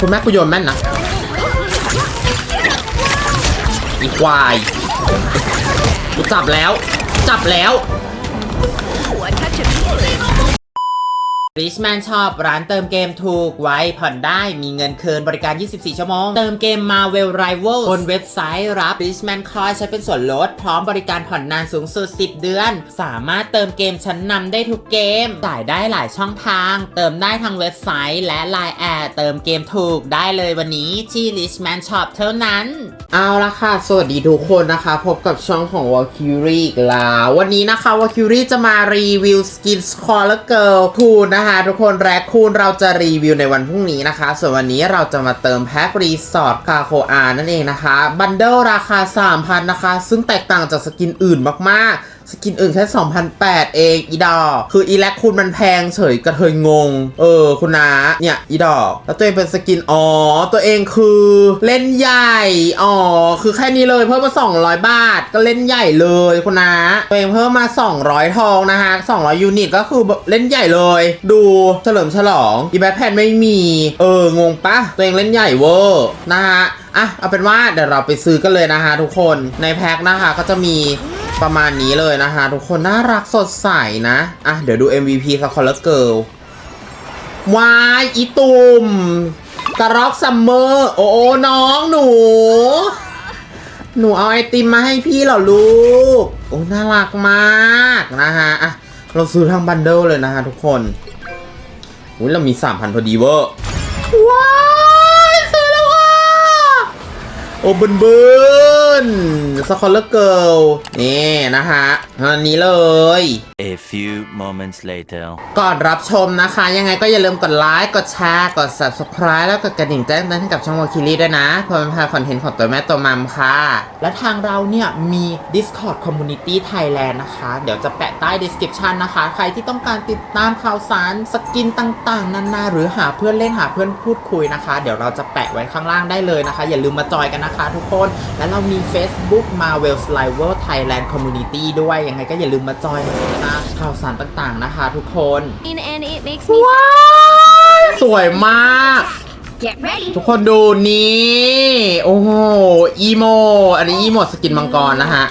คุณแม่กูโยนแม่นนะอีควายกูจับแล้ว จับแล้ว ริชแมนชอบร้านเติมเกมถูกไว้ผ่อนได้มีเงินคืนบริการ 24 ชั่วโมง เติมเกม Marvel Rivals บนเว็บไซต์รับ Richman Coin ใช้เป็นส่วนลด พร้อมบริการผ่อนนานสูงสุด 10 เดือน สามารถเติมเกมชั้นนำได้ทุกเกม จ่ายได้หลายช่องทาง เติมได้ทางเว็บไซต์และ Line แอดเติมเกมถูกได้เลยวันนี้ที่ Richman Shop เท่านั้น เอาละค่ะ สวัสดีทุกคนนะคะ พบกับช่องของ Valkyrie อีกแล้ววันนี้นะคะ Valkyrie จะมารีวิวสกิน Collar Girl คูณนะคะทุกคนแรกคูนเราจะรีวิวในวันพรุ่งนี้นะคะ ส่วนวันนี้เราจะมาเติมแพ็ครีสอร์ทคาโคอานั่นเองนะคะ บันเดิลราคา 3,000 นะคะ ซึ่งแตกต่างจากสกินอื่นมากๆ สกินอื่นแค่2,008 เอง อีดอกคืออีแลกคุณมันแพงเฉยกระเทยงง เออ คุณนาเนี่ย อีดอก แล้วตัวเองเป็นสกิน อ๋อ ตัวเองคือเล่นใหญ่ อ๋อ คือแค่นี้เลยเพิ่มมา 200 บาท ก็เล่นใหญ่เลยคุณนาตัวเองเพิ่มมา 200 ทองนะคะ200 ยูนิตก็คือเล่นใหญ่เลย ดูเฉลิมฉลอง อีแบทแพนไม่มี เออ งงปะตัวเองเล่นใหญ่เวอร์นะฮะอะเอาเป็นว่าเดี๋ยวเราไปซื้อกันเลยนะคะทุกคนในแพ็คนะคะก็จะมี ประมาณนี้เลยนะคะ ทุกคนน่ารักสดใสนะ อะ เดี๋ยวดู MVP สคอลเลอร์เกิลวายอีตุ่มกระรอกซัมเมอร์โอ้โอ้น้องหนู หนูเอาไอติมมาให้พี่เหรอลูก โอ้น่ารักมากนะฮะ อะ เราซื้อทางบันเดิลเลยนะคะทุกคนอุ้ยเรามี3,000พอดีเวอร์ ว้ายซื้อแล้วค่ะ โอ้เบินเบิ นสคอลเลอร์เกิลนี่นะฮะอันนี้เลย A few moments later. ก่อนรับชมนะคะ ยังไงก็อย่าลืมกดไลค์ กดแชร์ กด subscribe แล้วกดกระดิ่งแจ้งเตือนให้กับช่องวอคิลี่ด้วยนะเพื่อเป็นพาคอนเทนต์ของตัวแม่ตัวมัมค่ะ และทางเราเนี่ยมี Discord Community Thailand นะคะ เดี๋ยวจะแปะใต้ description นะคะ ใครที่ต้องการติดตามข่าวสารสกินต่างๆนานาหรือหาเพื่อนเล่นหาเพื่อนพูดคุยนะคะ เดี๋ยวเราจะแปะไว้ข้างล่างได้เลยนะคะ อย่าลืมมาจอยกันนะคะ ทุกคน และเรามี Facebook Marvel Sliver Thailand Community ด้วยยังไงก็อย่าลืมมาจอยนะข่าวสารต่างๆนะคะทุกคน and it makes me ว้ายสวยมาก get ready. ทุกคนดูนี่ โอ้โห อีโม อันนี้อีโมสกินมังกรนะฮะ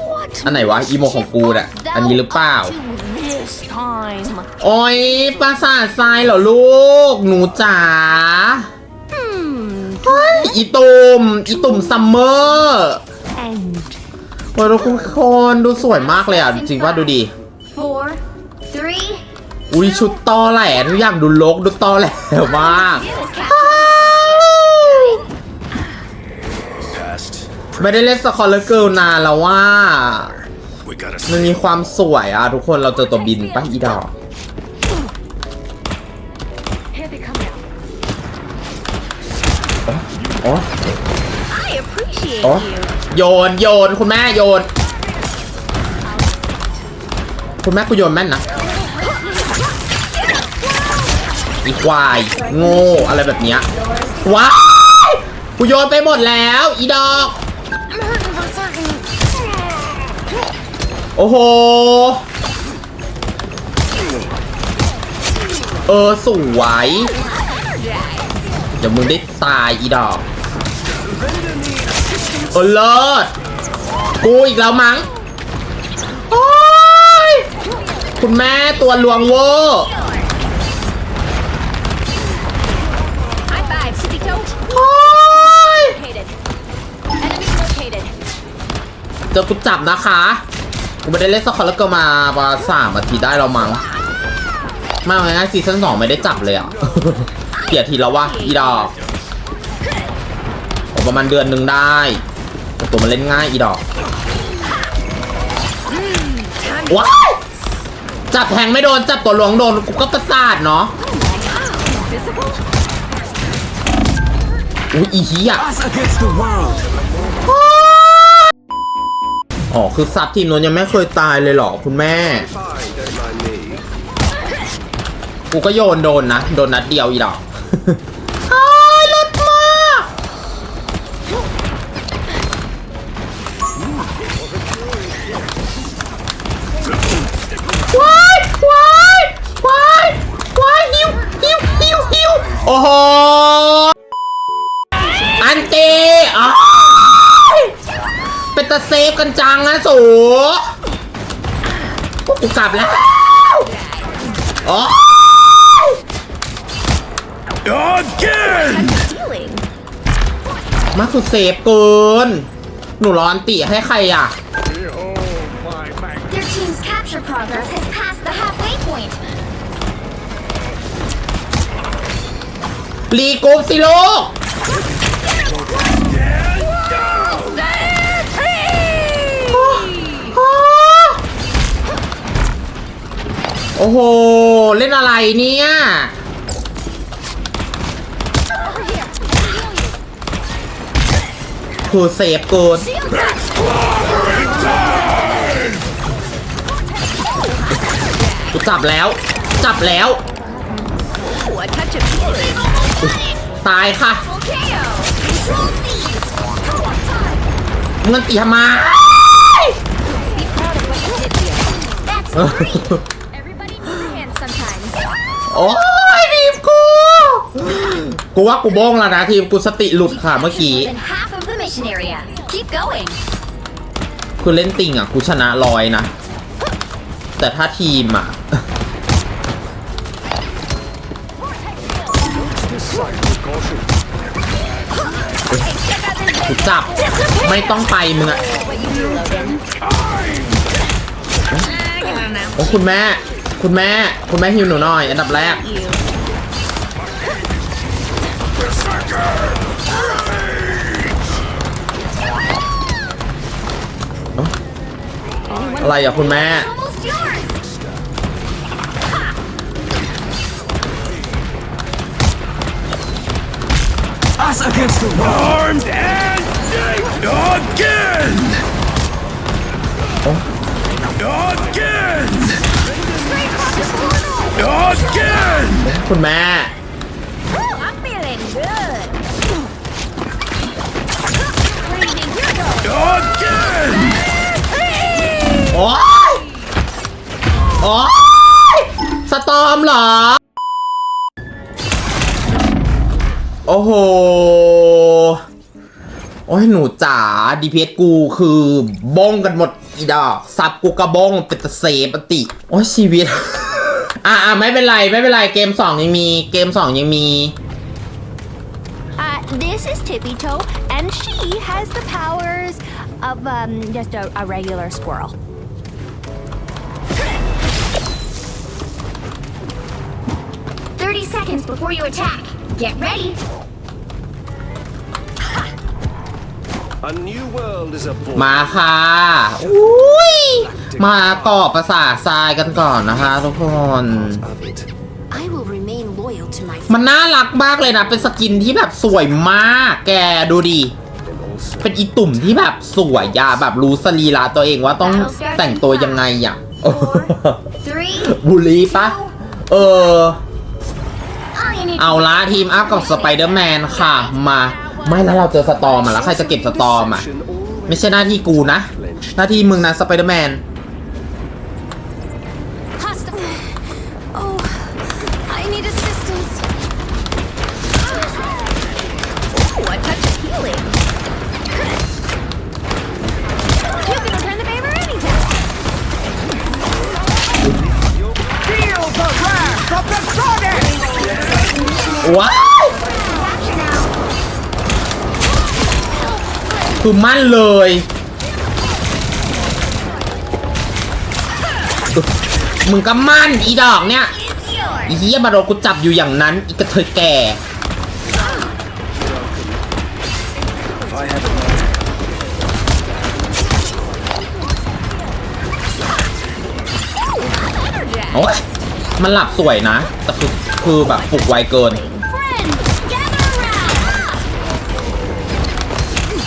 What อันไหนวะ อีโมของกูน่ะ อันนี้หรือเปล่า to this time? โอ้ยปราสาททรายเหรอลูก หนูจ๋า Hmm. เฮ้ยอีตุ่มอีตุ่มซัมเมอร์ And โอ้ยทุกคนดูสวยมากเลยอะ จริงว่าดูดิ four, three. อุ้ยชุดตอแหลทุกอย่างดูลกดูตอแหลมาก Yes, Captain. ไม่ได้เล่นสคอร์เลอร์เกิลนานแล้วว่า We gotta มันมีความสวยอะ ทุกคนเราเจอตัวบินปะอีดอก Here they come now. อ๋อ I appreciate Oh. you. โยนโยนคุณแม่โยน คุณแม่กูโยนแม่นนะ อีควาย โง่อะไรแบบเนี้ยว้ากูโยนไปหมดแล้ว อีดอก โอ้โห เออสวยเดี๋ยวมึงได้ตายอีดอกเออเลิศกูอีกแล้วมั้ง โอ้ย คุณแม่ตัวลวงเวอร์ จอกูจับนะคะกูไม่ได้เล่นสคอร์แล้วก็มาประมาณสามอาทิตย์ได้แล้วมั้งมาง่ายซีซั่นสองไม่ได้จับเลยอะเกียดทีแล้ววะอีดอกโอ้ประมาณเดือนหนึ่งได้ตัวมันเล่นง่ายอีดอกว้าจับแทงไม่โดนจับตัวหลวงโดนกูก็ประสาทเนาะอุ้ยอีเหี้ย อ๋อ คือซับทีมนนยังไม่เคยตายเลยเหรอ คุณแม่ กูก็โยนโดนนะ โดนนัดเดียวอีดอกอ้ายรถมาว้ายว้ายว้ายว้ายหิวหิวหิวหิวโอ้โห ตีอ้าย เป็นตะเซฟกันจังนะสูพวกกูกลับแล้วโอ้ย Again! Healing. มาคือเซฟเกิน หนูร้อนติให้ใครอะ Their team's capture progress has passed the halfway point. รีกรุ๊ปสิลูก โอ้โห เล่นอะไรเนี่ยคือเซฟเกินกูจับแล้ว จับแล้ว Ooh, a touch of healing. ตายค่ะ Full KO. Control C. เงินตีทำไม โอ้ยทีมกู กูว่ากูโบ้งแล้วนะทีมกูสติหลุดค่ะเมื่อกี้ More than half of the mission area. Keep going. คือเล่นติงอะ กูชนะร้อยนะ แต่ถ้าทีมอะกูจับ ไม่ต้องไปมึงอะ What you do, Logan. โอ้คุณแม่ คุณแม่ คุณแม่ฮิวหนูหน่อย อันดับแรก You. อะไรอะคุณแม่ Almost yours. Us against the wall. Armed and again! Again! Again! คุณแม่ I'm feeling good. Breathing, here we go. Again! โอ้ยโอ้ยสตอมเหรอ โอ้โห โอ้ย หนูจ๋า DPS กูคือบ้งกันหมดอีดอกซับกูกระบ้งเป็นตะเซปติ โอ้ยชีวิต อ่ะอ่ะไม่เป็นไร ไม่เป็นไร เกม 2 ยังมี เกม 2 ยังมี Uh, this is Tippy Toe, and she has the powers of um just a, a regular squirrel. Thirty seconds before you attack. Get ready. A new world is aboard. มาค่ะ อุ้ย มาต่อภาษาทรายกันก่อนนะคะทุกคน Of it. I will remain loyal to my มันน่ารักมากเลยนะ เป็นสกินที่แบบสวยมาก แกดูดิ And also เป็นอีตุ่มที่แบบสวยยาแบบรู้สรีระตัวเองว่าต้องแต่งตัวยังไงอะ three. บุรีปะเออ All you need เอาละทีมอัพกับสไปเดอร์แมนค่ะ มา ไม่แล้วเราเจอสตอมอะแล้วใครจะเก็บสตอมอะ Deception already ไม่ใช่หน้าที่กูนะ หน้าที่มึงนะสไปเดอร์แมน ว้าวคือมั่นเลยมึงก็มั่นอีดอกเนี่ยอีเหี้ยมาโดนกูจับอยู่อย่างนั้น อีกระเทยแก่โอ๊ยมันหลับสวยนะ แต่คือคือแบบปลุกไวเกิน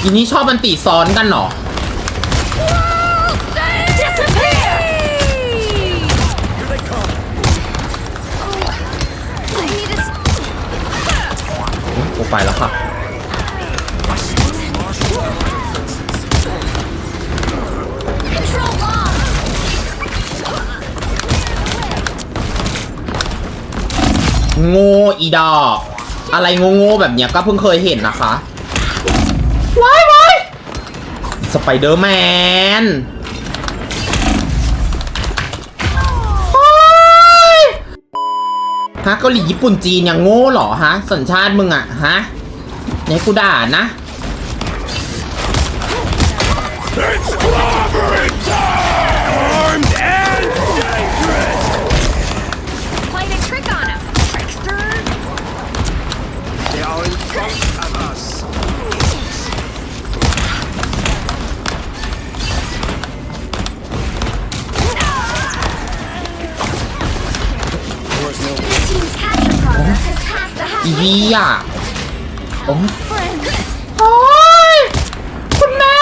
อีนี้ชอบมันตีซ้อนกันเหรอ กูไปแล้วค่ะ โง่อีดอก อะไรโง่ๆแบบเนี้ยก็เพิ่งเคยเห็นนะคะว้ายว้าย สไปเดอร์แมนฮะเกาหลีญี่ปุ่นจีนยังโง่เหรอฮะ สัญชาติมึงอะฮะอย่าให้กูด่านะ อี halfway เหี้ยโอ้ friend. โอ้ยคุณแม่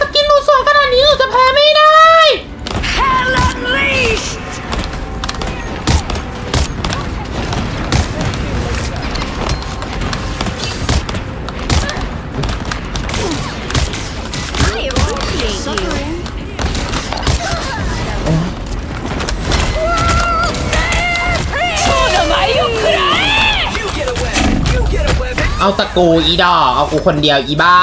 สกินหนูสวยขนาดนี้หนูจะแพ้ไม่ได้ Hell unleashed! เอาตะกูอีดอกเอากูคนเดียวอีบ้า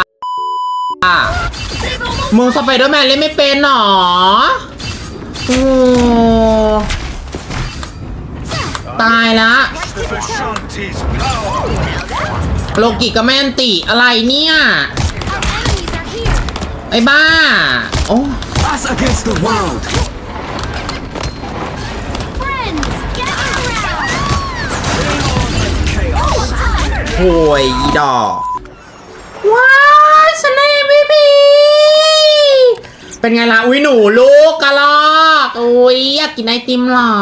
มึงสไปเดอร์แมนเล่นไม่เป็นหรอโอ้ตายละโลกิกับแมนติอะไรเนี่ย ไอ้บ้า โอ้ โหยอีดอกว้ายฉันได้ MVP เป็นไงล่ะ อุ้ยหนูลูกกะลอกอุ้ยอยากกินไอติมเหรอ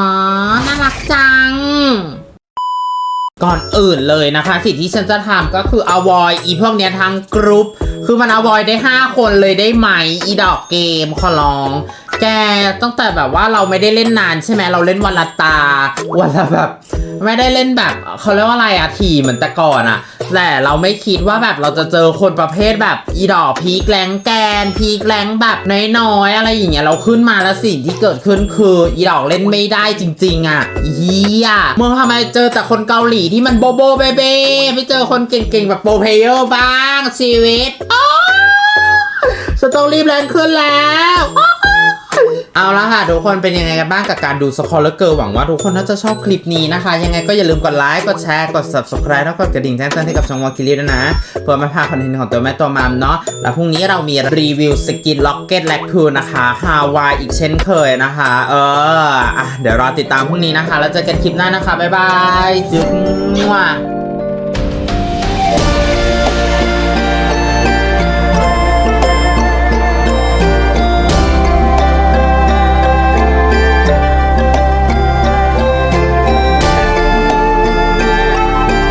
น่ารักจัง ก่อนอื่นเลยนะคะ สิ่งที่ฉันจะทำก็คือ avoid อีพวกเนี้ยทั้งกรุ๊ป คือมัน avoid ได้ 5 คนเลยได้ไหม อีดอกเกมขอร้อง แกตั้งแต่แบบว่าเราไม่ได้เล่นนานใช่ไหมเราเล่นวันละตา วันละแบบ ไม่ได้เล่นแบบเขาเรียกว่าอะไรอะทีเหมือนแต่ก่อนอะแต่เราไม่คิดว่าแบบเราจะเจอคนประเภทแบบอีดอกพีคแรงแกน พีคแรงแบบน้อยๆอะไรอย่างเงี้ยเราขึ้นมาแล้วสิ่งที่เกิดขึ้นคืออีดอกเล่นไม่ได้จริง ๆอะเฮียมึงทำไมเจอแต่คนเกาหลีที่มันโบโบเบเบไม่เจอคนเก่งๆแบบโปรเพเยอร์บ้างชีวิตอ้าวฉันต้องรีบแรงขึ้นแล้ว เอาละค่ะทุกคนเป็นยังไงกันบ้างกับการดูสคอร์เลอร์เกิร์หวังว่าทุกคนน่าจะชอบคลิปนี้นะคะ ยังไงก็อย่าลืมกดไลค์ กดแชร์ กด subscribe แล้วกดกระดิ่งแจ้งเตือนให้กับช่องวอลคิลี่ด้วยนะ เพื่อไม่พลาดคอนเทนต์ของตัวแม่ตัวมัมเนาะ แล้วพรุ่งนี้เรามีรีวิวสกินล็อกเก็ตแลคคูนะคะฮาวายอีกเช่นเคยนะคะ เอออะเดี๋ยวรอติดตามพรุ่งนี้นะคะ แล้วเจอกันคลิปหน้านะคะ บ๊ายบายจุ๊บมั่ว